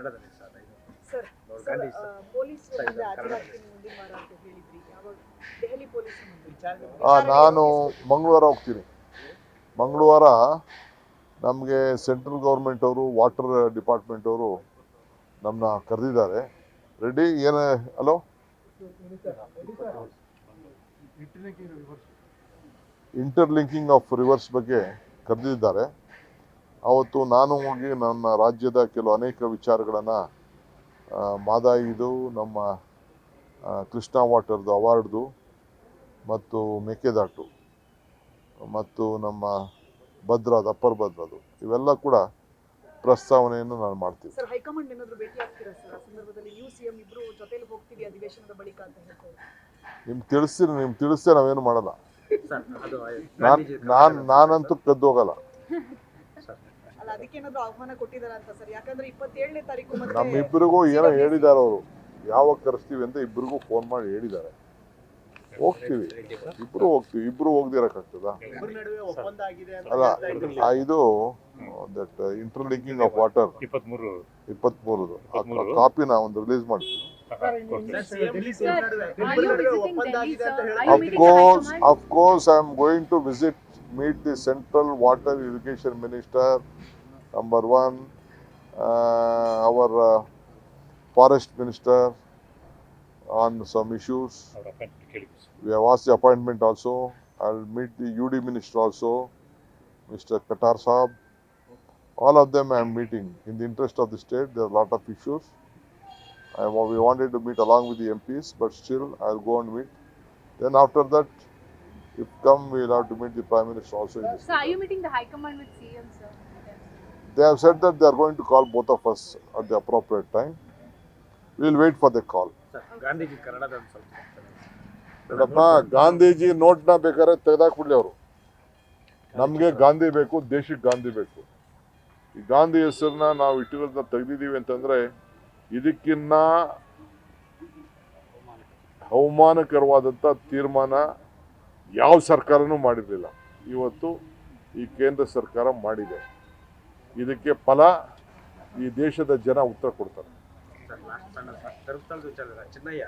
ಕನ್ನಡದಲ್ಲಿ ಸರ್ ಇದು? Sir sir ಆ, ಸರ್. ಪೊಲೀಸ್ ಸರ್, ಮುಂದೆ ಇದು ಹಾಜರಾಗ್ತೀನಿ ಅಂತ ಹೇಳಿದ್ರಿ. ಯಾವಾಗ? ದೆಹಲಿ ಪೊಲೀಸ್ ಮುಂದೆ ಆ, ನಾನು ಮಂಗಳವಾರ ಹೋಗ್ತೀನಿ. ಮಂಗಳವಾರ ನಮಗೆ ಸೆಂಟ್ರಲ್ ಗೌರ್ಮೆಂಟ್ ಅವರು ವಾಟರ್ ಡಿಪಾರ್ಟ್ಮೆಂಟ್ ಅವರು ನಮ್ಮನ್ನ ಕರೆದಿದ್ದಾರೆ. ರೆಡಿ ಏನು ಹಲೋ? ಇಂಟರ್ಲಿಂಕಿಂಗ್ ಆಫ್ ರಿವರ್ಸ್ ಬಗ್ಗೆ ಕರೆದಿದ್ದಾರೆ. ಅವತ್ತು ನಾನು ಹೋಗಿ ನನ್ನ ರಾಜ್ಯದ ಕೆಲವು ಅನೇಕ ವಿಚಾರಗಳನ್ನು ಮಾದಾಯಿದು ನಮ್ಮ ಕೃಷ್ಣ ವಾಟರ್ದು ಅವಾರ್ಡ್ದು ಮತ್ತು ಮೇಕೆದಾಟು ಮತ್ತು ನಮ್ಮ ಭದ್ರಾದ ಅಪ್ಪರ್ ಭದ್ರದು ಇವೆಲ್ಲ ಕೂಡ ಪ್ರಸ್ತಾವನೆಯನ್ನು ನಾನು ಮಾಡ್ತೀನಿ. ಸರ್ ಹೈಕಮಾಂಡ್ ಏನಾದ್ರು ಭೇಟಿ ಆಗ್ತೀರಾ ಸರ್? ಆ ಸಂದರ್ಭದಲ್ಲಿ ನೀವು ಸಿಎಂ ಇಬ್ರು ಜೊತೆಲಿ ಹೋಗ್ತೀವಿ ಅಧಿವೇಶನದ ಬಳಿಕ ಅಂತ ಹೇಳ್ತಾರೆ. ನಿಮ್ಗೆ ತಿಳಿಸ್ತೀನಿ ನಿಮ್ಗೆ ತಿಳಿಸ್ತೇ ನಾವೇನು ಮಾಡಲ್ಲ. ಸರ್ ಅದು ನಾನು ನಾನು ನಾನಂತೂ ಕದ್ದು ಹೋಗಲ್ಲ. ಅಲ್ಲ ಅದಕ್ಕೆ ಏನಾದ್ರು ಆಹ್ವಾನ ಕೊಟ್ಟಿದಾರ ಅಂತ ಸರ್? ಯಾಕಂದ್ರೆ ಇಪ್ಪತ್ತೇಳನೇ ತಾರೀಕು ನಮ್ಮಿಬ್ಬರಿಗೂ ಏನೋ ಹೇಳಿದ್ದಾರೆ ಅವರು. ಯಾವಾಗ ಕರೆಸ್ತೀವಿ ಅಂತ ಇಬ್ಬರಿಗೂ ಫೋನ್ ಮಾಡಿ ಹೇಳಿದ್ದಾರೆ. ಹೋಗ್ತೀವಿ. ಇಬ್ರು ಹೋಗ್ತೀವಿ. ಇಬ್ರು ಹೋಗ್ದಿರಕ್ಕಾಗ್ತದಾ? ಇಬ್ಬರ ಒಪ್ಪಂದ ಆಗಿದೆ ಅಂತ ಅಲ್ಲ ಆ ಇದು ದಟ್ ಇಂಟರ್ಲಿಂಕಿಂಗ್ ಆಫ್ ವಾಟರ್ ಇಪ್ಪತ್ಮೂರು. ಇಪ್ಪತ್ಮೂರದು. ಇಪ್ಪತ್ಮೂರು. ಕಾಪಿನ ಒಂದು ರಿಲೀಸ್ ಮಾಡ್ತೀವಿ. Sir, CM Delhi am going to visit meet the central water irrigation minister, Number one, uh, our uh, forest minister on some issues. We have asked the appointment also. I'll meet the UD minister also, Mr. Qatar Saab. All of them I am meeting in the interest of the state. There are a lot of issues. I, we wanted to meet along with the MPs, but still I'll go and meet. Then after that, if come, we'll have to meet the Prime Minister also. Sir, sir are you meeting the High Command with CM, sir? They have said that they are going to call both of us at the appropriate time. We'll wait for the call. Gandhiji ಕನ್ನಡದ ಒಂದು ಸ್ವಲ್ಪ ನೋಡಪ್ಪ ಗಾಂಧೀಜಿ ನೋಟ್ನ ಬೇಕಾದ್ರೆ ತೆಗೆದಾಕ್ಬಿಡ್ಲಿ ಅವರು. ನಮಗೆ ಗಾಂಧಿ ಬೇಕು ದೇಶಕ್ಕೆ ಗಾಂಧಿ ಬೇಕು. ಈ ಗಾಂಧಿ ಹೆಸರನ್ನ ನಾವು ಇಟ್ಟಿರೋದನ್ನ ತೆಗೆದಿದ್ದೀವಿ ಅಂತಂದ್ರೆ ಇದಕ್ಕಿನ್ನ ಅವಮಾನಕರವಾದಂಥ ತೀರ್ಮಾನ ಯಾವ ಸರ್ಕಾರನೂ ಮಾಡಿರಲಿಲ್ಲ. ಇವತ್ತು ಈ ಕೇಂದ್ರ ಸರ್ಕಾರ ಮಾಡಿದೆ. ಇದಕ್ಕೆ ಫಲ ಈ ದೇಶದ ಜನ ಉತ್ತರ ಕೊಡ್ತಾರೆ. ಧರ್ಮಸ್ಥಳದ ವಿಚಾರ ಚಿನ್ನಯ್ಯ.